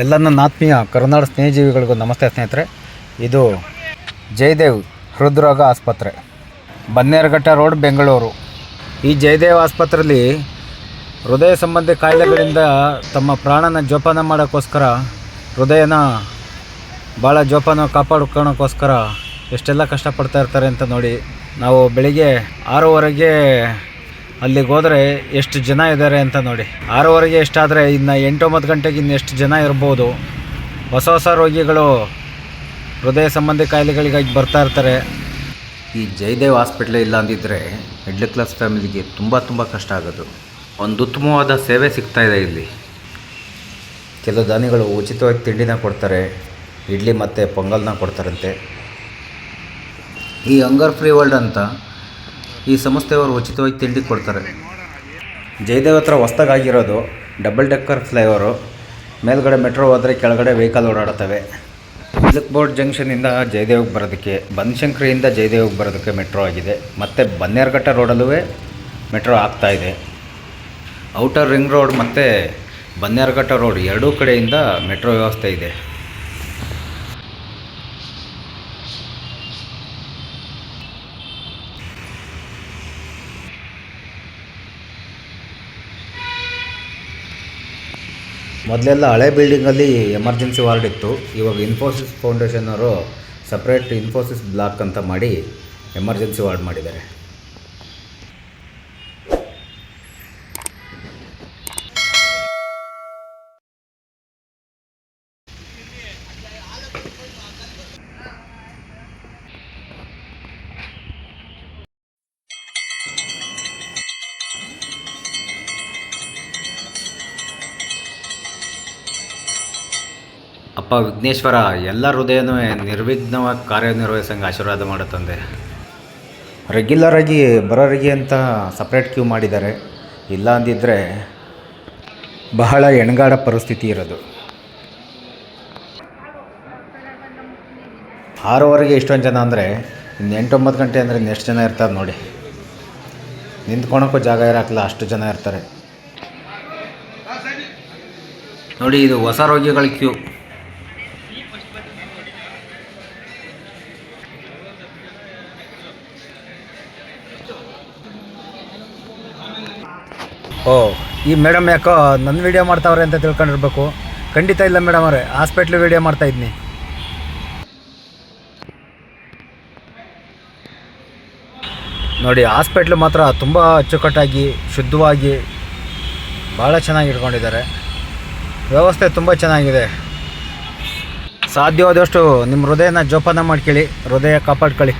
ಎಲ್ಲ ನನ್ನ ಆತ್ಮೀಯ ಕರುನಾಡ ಸ್ನೇಹಜೀವಿಗಳಿಗೂ ನಮಸ್ತೆ ಸ್ನೇಹಿತರೆ. ಇದು ಜಯದೇವ್ ಹೃದ್ರೋಗ ಆಸ್ಪತ್ರೆ. ಬನ್ನೇರಘಟ್ಟ ರೋಡ್, ಬೆಂಗಳೂರು. ಈ ಜಯದೇವ್ ಆಸ್ಪತ್ರೆಯಲ್ಲಿ ಹೃದಯ ಸಂಬಂಧಿ ಕಾಯಿಲೆಗಳಿಂದ ತಮ್ಮ ಪ್ರಾಣನ ಜೋಪಾನ ಮಾಡೋಕ್ಕೋಸ್ಕರ, ಹೃದಯನ ಭಾಳ ಜೋಪಾನ ಕಾಪಾಡ್ಕೊಳೋಕ್ಕೋಸ್ಕರ ಎಷ್ಟೆಲ್ಲ ಕಷ್ಟಪಡ್ತಾ ಇರ್ತಾರೆ ಅಂತ ನೋಡಿ, ನಾವು ಬೆಳಿಗ್ಗೆ ಆರೂವರೆಗೆ ಅಲ್ಲಿಗೆ ಹೋದರೆ ಎಷ್ಟು ಜನ ಇದ್ದಾರೆ ಅಂತ ನೋಡಿ. ಆರೂವರೆಗೆ ಎಷ್ಟಾದರೆ ಇನ್ನು ಎಂಟು ಒಂಬತ್ತು ಗಂಟೆಗೆ ಇನ್ನು ಎಷ್ಟು ಜನ ಇರ್ಬೋದು. ಹೊಸ ಹೊಸ ರೋಗಿಗಳು ಹೃದಯ ಸಂಬಂಧಿ ಕಾಯಿಲೆಗಳಿಗಾಗಿ ಬರ್ತಾ ಇರ್ತಾರೆ. ಈ ಜಯದೇವ್ ಹಾಸ್ಪಿಟ್ಲ ಇಲ್ಲ ಅಂದಿದ್ದರೆ ಮಿಡ್ಲ್ ಕ್ಲಾಸ್ ಫ್ಯಾಮಿಲಿಗೆ ತುಂಬ ತುಂಬ ಕಷ್ಟ ಆಗೋದು. ಒಂದು ಉತ್ತಮವಾದ ಸೇವೆ ಸಿಗ್ತಾ ಇದೆ ಇಲ್ಲಿ. ಕೆಲವು ದಾನಿಗಳು ಉಚಿತವಾಗಿ ತಿಂಡಿನ ಕೊಡ್ತಾರೆ ಇಡ್ಲಿ ಮತ್ತು ಪೊಂಗಲ್ನ ಕೊಡ್ತಾರಂತೆ. ಈ ಹಂಗರ್ ಫ್ರೀ ವರ್ಲ್ಡ್ ಅಂತ ಈ ಸಂಸ್ಥೆಯವರು ಉಚಿತವಾಗಿ ತಿಂಡಿ ಕೊಡ್ತಾರೆ. ಜಯದೇವ್ ಹತ್ರ ಹೊಸ್ದಾಗಿರೋದು ಡಬಲ್ ಡೆಕ್ಕರ್ ಫ್ಲೈಓವರು. ಮೇಲ್ಗಡೆ ಮೆಟ್ರೋ ಹೋದರೆ ಕೆಳಗಡೆ ವೆಹಿಕಲ್ ಓಡಾಡುತ್ತವೆ. ಇಲಕ್ ಬೋರ್ಡ್ ಜಂಕ್ಷನಿಂದ ಜಯದೇವಿಗೆ ಬರೋದಕ್ಕೆ, ಬನಶಂಕರಿಯಿಂದ ಜಯದೇವಿಗೆ ಬರೋದಕ್ಕೆ ಮೆಟ್ರೋ ಆಗಿದೆ. ಮತ್ತು ಬನ್ನೇರ್ಘಟ್ಟ ರೋಡಲ್ಲೂ ಮೆಟ್ರೋ ಆಗ್ತಾ ಇದೆ. ಔಟರ್ ರಿಂಗ್ ರೋಡ್ ಮತ್ತು ಬನ್ನೇರ್ಘಟ್ಟ ರೋಡ್ ಎರಡೂ ಕಡೆಯಿಂದ ಮೆಟ್ರೋ ವ್ಯವಸ್ಥೆ ಇದೆ. ಮೊದಲೆಲ್ಲ ಹಳೆ ಬಿಲ್ಡಿಂಗಲ್ಲಿ ಎಮರ್ಜೆನ್ಸಿ ವಾರ್ಡ್ ಇತ್ತು. ಇವಾಗ ಇನ್ಫೋಸಿಸ್ ಫೌಂಡೇಶನ್ ಅವರು ಸಪ್ರೇಟ್ ಇನ್ಫೋಸಿಸ್ ಬ್ಲಾಕ್ ಅಂತ ಮಾಡಿ ಎಮರ್ಜೆನ್ಸಿ ವಾರ್ಡ್ ಮಾಡಿದ್ದಾರೆ. ಅಪ್ಪ ವಿಘ್ನೇಶ್ವರ ಎಲ್ಲ ಹೃದಯನೂ ನಿರ್ವಿಘ್ನವಾಗಿ ಕಾರ್ಯನಿರ್ವಹಿಸಂಗೆ ಆಶೀರ್ವಾದ ಮಾಡುತ್ತಂದೆ ರೆಗ್ಯುಲರಾಗಿ ಬರೋರಿಗೆ ಅಂತ ಸಪ್ರೇಟ್ ಕ್ಯೂ ಮಾಡಿದ್ದಾರೆ. ಇಲ್ಲ ಅಂದಿದ್ದರೆ ಬಹಳ ಎಣಗಾಡ ಪರಿಸ್ಥಿತಿ ಇರೋದು. ಆರೂವರೆಗೆ ಇಷ್ಟೊಂದು ಜನ ಅಂದರೆ ಇನ್ನು ಎಂಟೊಂಬತ್ತು ಗಂಟೆ ಅಂದರೆ ಇನ್ನು ಎಷ್ಟು ಜನ ಇರ್ತಾರೆ ನೋಡಿ. ನಿಂತ್ಕೊಳಕ್ಕೂ ಜಾಗ ಇರೋಕ್ಕಿಲ್ಲ ಅಷ್ಟು ಜನ ಇರ್ತಾರೆ. ನೋಡಿ ಇದು ಹೊಸ ರೋಗಿಗಳ ಕ್ಯೂ ಓ, ಈ ಮೇಡಮ್ ಯಾಕೋ ನನ್ನ ವಿಡಿಯೋ ಮಾಡ್ತಾವ್ರೆ ಅಂತ ತಿಳ್ಕೊಂಡಿರ್ಬೇಕು. ಖಂಡಿತ ಇಲ್ಲ ಮೇಡಮ್ ಅವರೇ ಹಾಸ್ಪಿಟ್ಲ್ ವಿಡಿಯೋ ಮಾಡ್ತಾ ಇದ್ನಿ. ನೋಡಿ ಹಾಸ್ಪಿಟ್ಲ್ ಮಾತ್ರ ತುಂಬ ಅಚ್ಚುಕಟ್ಟಾಗಿ, ಶುದ್ಧವಾಗಿ ಭಾಳ ಚೆನ್ನಾಗಿ ಇಟ್ಕೊಂಡಿದ್ದಾರೆ. ವ್ಯವಸ್ಥೆ ತುಂಬ ಚೆನ್ನಾಗಿದೆ. ಸಾಧ್ಯವಾದಷ್ಟು ನಿಮ್ಮ ಹೃದಯನ ಜೋಪಾನ ಮಾಡ್ಕೊಳ್ಳಿ ಹೃದಯ ಕಾಪಾಡ್ಕೊಳ್ಳಿ.